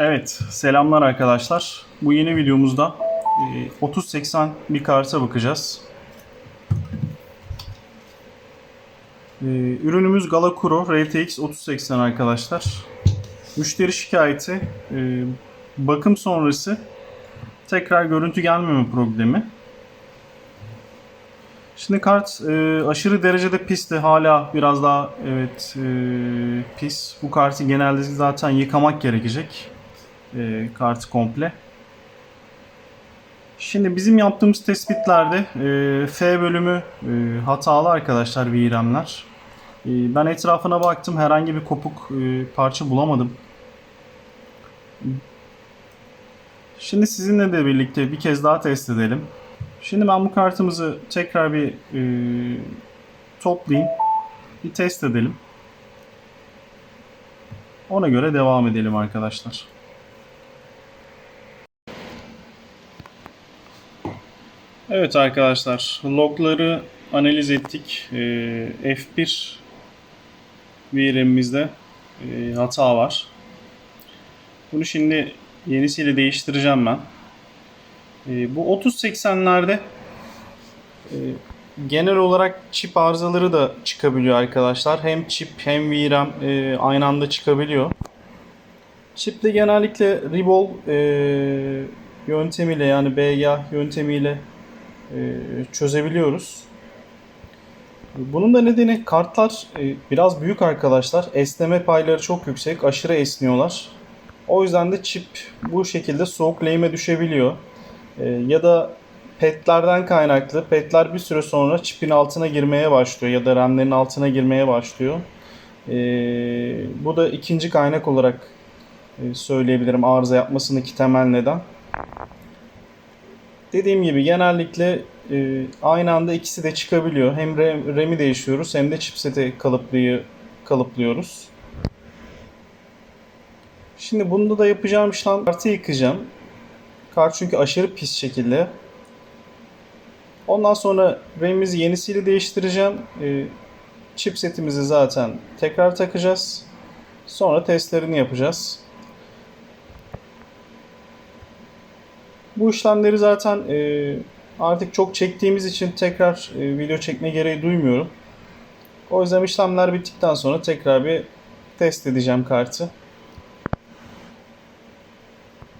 Evet, selamlar arkadaşlar. Bu yeni videomuzda e, 3080 bir karta bakacağız. E, Ürünümüz Galakuro RTX 3080 arkadaşlar. Müşteri şikayeti, e, bakım sonrası tekrar görüntü gelmeme problemi. Şimdi kart e, aşırı derecede pisti. Hala biraz daha evet e, pis. Bu kartı genelde zaten yıkamak gerekecek. E, kartı komple. Şimdi bizim yaptığımız tespitlerde e, F bölümü e, hatalı arkadaşlar VRAM'ler. E, ben etrafına baktım. Herhangi bir kopuk e, parça bulamadım. Şimdi sizinle de birlikte bir kez daha test edelim. Şimdi ben bu kartımızı tekrar bir e, toplayayım. Bir test edelim. Ona göre devam edelim arkadaşlar. Evet arkadaşlar logları analiz ettik. E, F1 VRAM'imizde e, hata var. Bunu şimdi yenisiyle değiştireceğim ben. E, bu 3080'lerde e, genel olarak çip arızaları da çıkabiliyor arkadaşlar. Hem çip hem VRAM e, aynı anda çıkabiliyor. Çipte genellikle Ribol yöntemiyle yani BYA yöntemiyle çözebiliyoruz. Bunun da nedeni kartlar e, biraz büyük arkadaşlar. Esneme payları çok yüksek. Aşırı esniyorlar. O yüzden de çip bu şekilde soğuk lehime düşebiliyor. E, ya da petlerden kaynaklı. Petler bir süre sonra çipin altına girmeye başlıyor ya da RAM'lerin altına girmeye başlıyor. E, bu da ikinci kaynak olarak e, söyleyebilirim arıza yapmasındaki temel neden. Dediğim gibi genellikle e, aynı anda ikisi de çıkabiliyor. Hem RAM, RAM'i değişiyoruz hem de chipset'i kalıplıyı kalıplıyoruz. Şimdi bunda da yapacağım işlem kartı yıkayacağım. Kart çünkü aşırı pis şekilde. Ondan sonra RAM'imizi yenisiyle değiştireceğim. E, chipsetimizi zaten tekrar takacağız. Sonra testlerini yapacağız. Bu işlemleri zaten e, artık çok çektiğimiz için tekrar e, video çekme gereği duymuyorum. O yüzden işlemler bittikten sonra tekrar bir test edeceğim kartı.